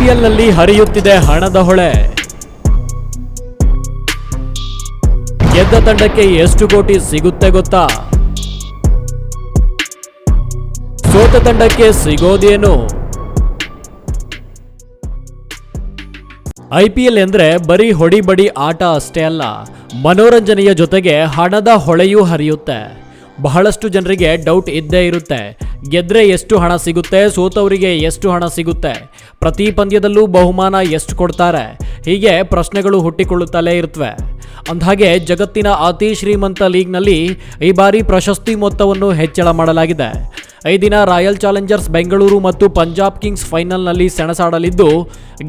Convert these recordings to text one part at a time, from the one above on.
ಐಪಿಎಲ್ನಲ್ಲಿ ಹರಿಯುತ್ತಿದೆ ಹಣದ ಹೊಳೆ. ಗೆದ್ದ ತಂಡಕ್ಕೆ ಎಷ್ಟು ಕೋಟಿ ಸಿಗುತ್ತೆ ಗೊತ್ತಾ? ಸೋತ ತಂಡಕ್ಕೆ ಸಿಗೋದೇನು? ಐಪಿಎಲ್ ಎಂದ್ರೆ ಬರೀ ಹೊಡಿಬಡಿ ಆಟ ಅಷ್ಟೇ ಅಲ್ಲ, ಮನೋರಂಜನೆಯ ಜೊತೆಗೆ ಹಣದ ಹೊಳೆಯೂ ಹರಿಯುತ್ತೆ. ಬಹಳಷ್ಟು ಜನರಿಗೆ ಡೌಟ್ ಇದ್ದೇ ಇರುತ್ತೆ. ಗೆದ್ರೆ ಎಷ್ಟು ಹಣ ಸಿಗುತ್ತೆ, ಸೋತವರಿಗೆ ಎಷ್ಟು ಹಣ ಸಿಗುತ್ತೆ? ಪ್ರತಿ ಪಂದ್ಯದಲ್ಲೂ ಬಹುಮಾನ ಎಷ್ಟು ಕೊಡ್ತಾರೆ? ಹೀಗೆ ಪ್ರಶ್ನೆಗಳು ಹುಟ್ಟಿಕೊಳ್ಳುತ್ತಲೇ ಇರುತ್ತವೆ ಅಂದಹಾಗೆ ಜಗತ್ತಿನ ಅತಿ ಶ್ರೀಮಂತ ಲೀಗ್ನಲ್ಲಿ ಈ ಬಾರಿ ಪ್ರಶಸ್ತಿ ಮೊತ್ತವನ್ನು ಹೆಚ್ಚಳ ಮಾಡಲಾಗಿದೆ. ಐದಿನ ದಿನ ರಾಯಲ್ ಚಾಲೆಂಜರ್ಸ್ ಬೆಂಗಳೂರು ಮತ್ತು ಪಂಜಾಬ್ ಕಿಂಗ್ಸ್ ಫೈನಲ್ನಲ್ಲಿ ಸೆಣಸಾಡಲಿದ್ದು,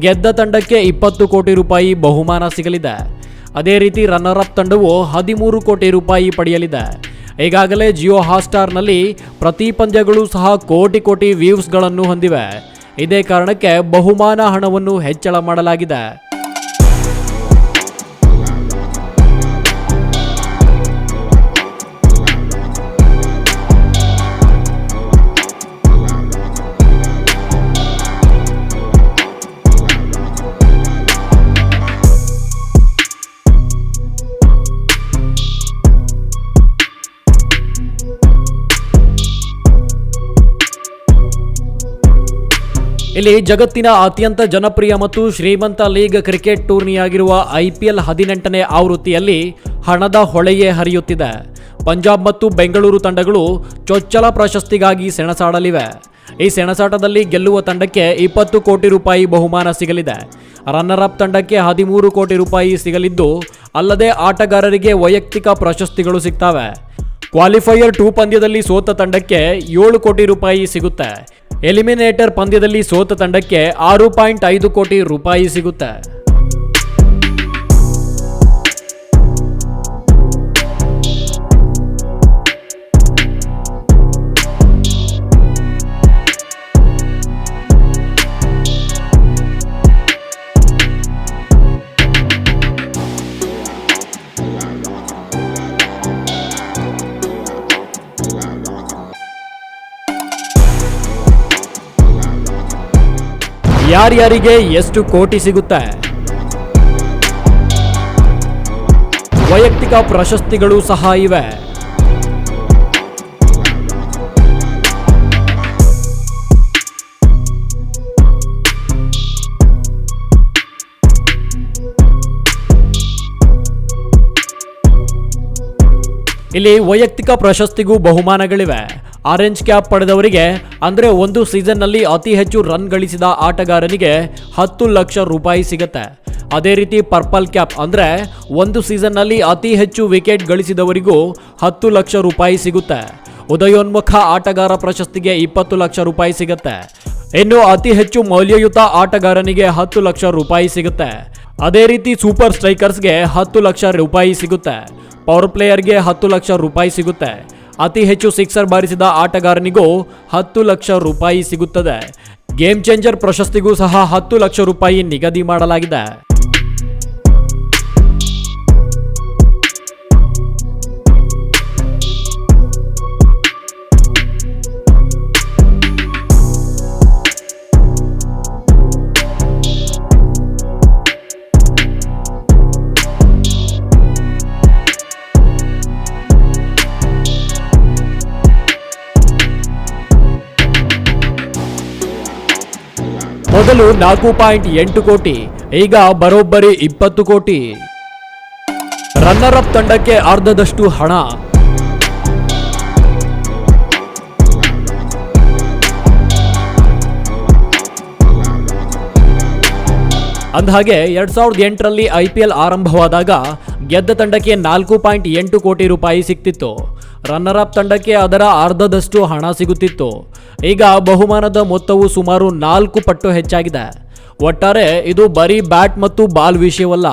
ಗೆದ್ದ ತಂಡಕ್ಕೆ ಇಪ್ಪತ್ತು ಕೋಟಿ ರೂಪಾಯಿ ಬಹುಮಾನ ಸಿಗಲಿದೆ. ಅದೇ ರೀತಿ ರನ್ನರ್ ಅಪ್ ತಂಡವು ಹದಿಮೂರು ಕೋಟಿ ರೂಪಾಯಿ ಪಡೆಯಲಿದೆ. ಈಗಾಗಲೇ ಜಿಯೋ ಹಾಟ್ಸ್ಟಾರ್ನಲ್ಲಿ ಪ್ರತಿ ಪಂದ್ಯಗಳು ಸಹ ಕೋಟಿ ಕೋಟಿ ವ್ಯೂವ್ಸ್ಗಳನ್ನು ಹೊಂದಿವೆ. ಇದೇ ಕಾರಣಕ್ಕೆ ಬಹುಮಾನ ಹಣವನ್ನು ಹೆಚ್ಚಳ ಮಾಡಲಾಗಿದೆ. ಇಲ್ಲಿ ಜಗತ್ತಿನ ಅತ್ಯಂತ ಜನಪ್ರಿಯ ಮತ್ತು ಶ್ರೀಮಂತ ಲೀಗ್ ಕ್ರಿಕೆಟ್ ಟೂರ್ನಿಯಾಗಿರುವ ಐಪಿಎಲ್ ಹದಿನೆಂಟನೇ ಆವೃತ್ತಿಯಲ್ಲಿ ಹಣದ ಹೊಳೆಯೇ ಹರಿಯುತ್ತಿದೆ. ಪಂಜಾಬ್ ಮತ್ತು ಬೆಂಗಳೂರು ತಂಡಗಳು ಚೊಚ್ಚಲ ಪ್ರಶಸ್ತಿಗಾಗಿ ಸೆಣಸಾಡಲಿವೆ. ಈ ಸೆಣಸಾಟದಲ್ಲಿ ಗೆಲ್ಲುವ ತಂಡಕ್ಕೆ ಇಪ್ಪತ್ತು ಕೋಟಿ ರೂಪಾಯಿ ಬಹುಮಾನ ಸಿಗಲಿದೆ. ರನ್ನರ್ ಅಪ್ ತಂಡಕ್ಕೆ ಹದಿಮೂರು ಕೋಟಿ ರೂಪಾಯಿ ಸಿಗಲಿದ್ದು, ಅಲ್ಲದೆ ಆಟಗಾರರಿಗೆ ವೈಯಕ್ತಿಕ ಪ್ರಶಸ್ತಿಗಳು ಸಿಗ್ತವೆ. ಕ್ವಾಲಿಫೈಯರ್ ಟೂ ಪಂದ್ಯದಲ್ಲಿ ಸೋತ ತಂಡಕ್ಕೆ ಏಳು ಕೋಟಿ ರೂಪಾಯಿ ಸಿಗುತ್ತೆ. ಎಲಿಮಿನೇಟರ್ ಪಂದ್ಯದಲ್ಲಿ ಸೋತ ತಂಡಕ್ಕೆ ಆರು ಪಾಯಿಂಟ್ ಐದು ಕೋಟಿ ರೂಪಾಯಿ ಸಿಗುತ್ತೆ. ಯಾರ್ಯಾರಿಗೆ ಎಷ್ಟು ಕೋಟಿ ಸಿಗುತ್ತೆ? ವೈಯಕ್ತಿಕ ಪ್ರಶಸ್ತಿಗಳು ಸಹ ಇವೆ. ಇಲ್ಲಿ ವೈಯಕ್ತಿಕ ಪ್ರಶಸ್ತಿಗೂ ಬಹುಮಾನಗಳಿವೆ. ಆರೆಂಜ್ ಕ್ಯಾಪ್ ಪಡೆದವರಿಗೆ, ಅಂದರೆ ಒಂದು ಸೀಸನ್ನಲ್ಲಿ ಅತಿ ಹೆಚ್ಚು ರನ್ ಗಳಿಸಿದ ಆಟಗಾರನಿಗೆ ಹತ್ತು ಲಕ್ಷ ರೂಪಾಯಿ ಸಿಗುತ್ತೆ. ಅದೇ ರೀತಿ ಪರ್ಪಲ್ ಕ್ಯಾಪ್, ಅಂದರೆ ಒಂದು ಸೀಸನ್ನಲ್ಲಿ ಅತಿ ಹೆಚ್ಚು ವಿಕೆಟ್ ಗಳಿಸಿದವರಿಗೂ ಹತ್ತು ಲಕ್ಷ ರೂಪಾಯಿ ಸಿಗುತ್ತೆ. ಉದಯೋನ್ಮುಖ ಆಟಗಾರ ಪ್ರಶಸ್ತಿಗೆ ಇಪ್ಪತ್ತು ಲಕ್ಷ ರೂಪಾಯಿ ಸಿಗುತ್ತೆ. ಇನ್ನು ಅತಿ ಹೆಚ್ಚು ಮೌಲ್ಯಯುತ ಆಟಗಾರನಿಗೆ ಹತ್ತು ಲಕ್ಷ ರೂಪಾಯಿ ಸಿಗುತ್ತೆ. ಅದೇ ರೀತಿ ಸೂಪರ್ ಸ್ಟ್ರೈಕರ್ಸ್ಗೆ ಹತ್ತು ಲಕ್ಷ ರೂಪಾಯಿ ಸಿಗುತ್ತೆ. ಪವರ್ ಪ್ಲೇಯರ್ಗೆ ಹತ್ತು ಲಕ್ಷ ರೂಪಾಯಿ ಸಿಗುತ್ತೆ. ಅತಿ ಹೆಚ್ಚು ಸಿಕ್ಸರ್ ಬಾರಿಸಿದ ಆಟಗಾರನಿಗೂ ಹತ್ತು ಲಕ್ಷ ರೂಪಾಯಿ ಸಿಗುತ್ತದೆ. ಗೇಮ್ ಚೇಂಜರ್ ಪ್ರಶಸ್ತಿಗೂ ಸಹ ಹತ್ತು ಲಕ್ಷ ರೂಪಾಯಿ ನಿಗದಿ ಮಾಡಲಾಗಿದೆ. ಮೊದಲು ನಾಲ್ಕು ಪಾಯಿಂಟ್ ಎಂಟು ಕೋಟಿ, ಈಗ ಬರೋಬ್ಬರಿ ಇಪ್ಪತ್ತು ಕೋಟಿ. ರನ್ನರ್ ಅಪ್ ತಂಡಕ್ಕೆ ಅರ್ಧದಷ್ಟು ಹಣ. ಅಂದಹಾಗೆ ಎರಡ್ ಸಾವಿರದ ಎಂಟರಲ್ಲಿ ಐ ಪಿ ಎಲ್ ಆರಂಭವಾದಾಗ ಗೆದ್ದ ತಂಡಕ್ಕೆ ನಾಲ್ಕು ಪಾಯಿಂಟ್ ಎಂಟು ಕೋಟಿ ರೂಪಾಯಿ ಸಿಗ್ತಿತ್ತು ರನ್ನರ್ ಅಪ್ ತಂಡಕ್ಕೆ ಅದರ ಅರ್ಧದಷ್ಟು ಹಣ ಸಿಗುತ್ತಿತ್ತು. ಈಗ ಬಹುಮಾನದ ಮೊತ್ತವು ಸುಮಾರು ನಾಲ್ಕು ಪಟ್ಟು ಹೆಚ್ಚಾಗಿದೆ. ಒಟ್ಟಾರೆ ಇದು ಬರೀ ಬ್ಯಾಟ್ ಮತ್ತು ಬಾಲ್ ವಿಷಯವಲ್ಲ,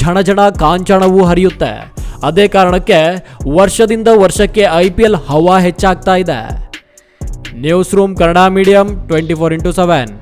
ಝಣಝಣ ಕಾಂಚಣವೂ ಹರಿಯುತ್ತೆ. ಅದೇ ಕಾರಣಕ್ಕೆ ವರ್ಷದಿಂದ ವರ್ಷಕ್ಕೆ ಐ ಪಿ ಎಲ್ ಹವಾ ಹೆಚ್ಚಾಗ್ತಾ ಇದೆ. News room Kannada medium twenty four into seven